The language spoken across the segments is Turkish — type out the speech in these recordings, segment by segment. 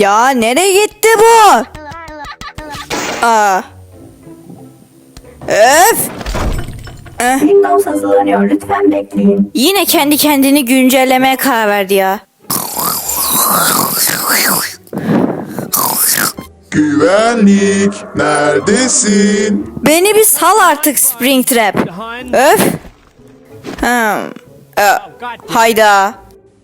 Ya nereye gitti bu? Aa. Öf. Windows hazırlanıyor. Lütfen bekleyin. Yine kendi kendini güncellemeye karar verdi ya. Güvenlik neredesin? Beni bir sal artık Springtrap. Öf. Hmm. Ee, hayda.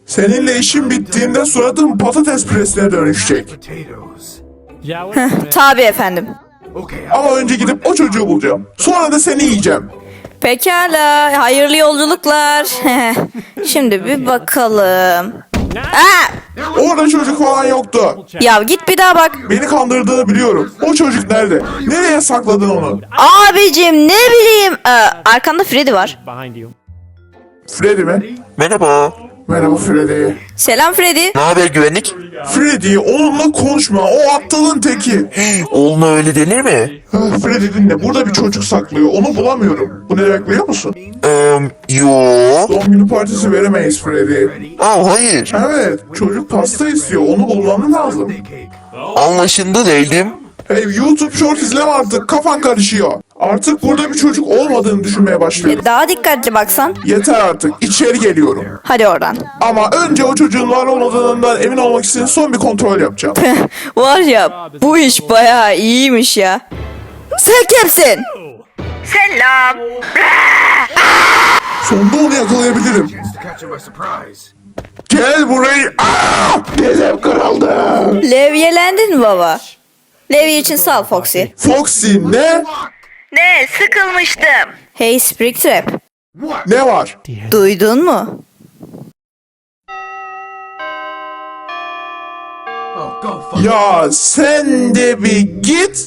Seninle işim bittiğinde suratın patates presine dönüşecek. potatoes. Yeah, what Tabi efendim. Ama önce gidip o çocuğu bulacağım. Sonra da seni yiyeceğim. Pekala. Hayırlı yolculuklar. Şimdi bir bakalım. Aa! Orada çocuk falan yoktu. Ya git bir daha bak. Beni kandırdığını biliyorum. O çocuk nerede? Nereye sakladın onu? Abicim ne bileyim. Ee, arkanda Freddy var. behind you? Freddy mi? Merhaba. Merhaba Freddy. Selam Freddy. Ne haber güvenlik? Freddy onunla konuşma. O aptalın teki. Oğluna öyle denir mi? Ah, Freddy dinle. Burada bir çocuk saklıyor. Onu bulamıyorum. Bu ne demek biliyor musun? Eee yo. Doğum günü partisi veremeyiz Freddy. Aa hayır. Evet. Çocuk pasta istiyor. Onu bulmam lazım. Anlaşıldı değilim. Hey YouTube short izleme artık. Kafan karışıyor. Artık burada bir çocuk olmadığını düşünmeye başlıyorum. Daha dikkatli baksan. Yeter artık. İçeri geliyorum. Hadi oradan. Ama önce o çocuğun var olmadığından emin olmak için son bir kontrol yapacağım. Var ya bu iş bayağı iyiymiş ya. Sen kimsin? Selam. Sonunda onu yakalayabilirim. Gel burayı. Aa! Dizim kırıldı. Levyelendin mi baba? Levye için sağ ol Foxy. Foxy ne? Ne sıkılmıştım. Hey Springtrap. Ne var? Duydun mu? Ya sen de bir git.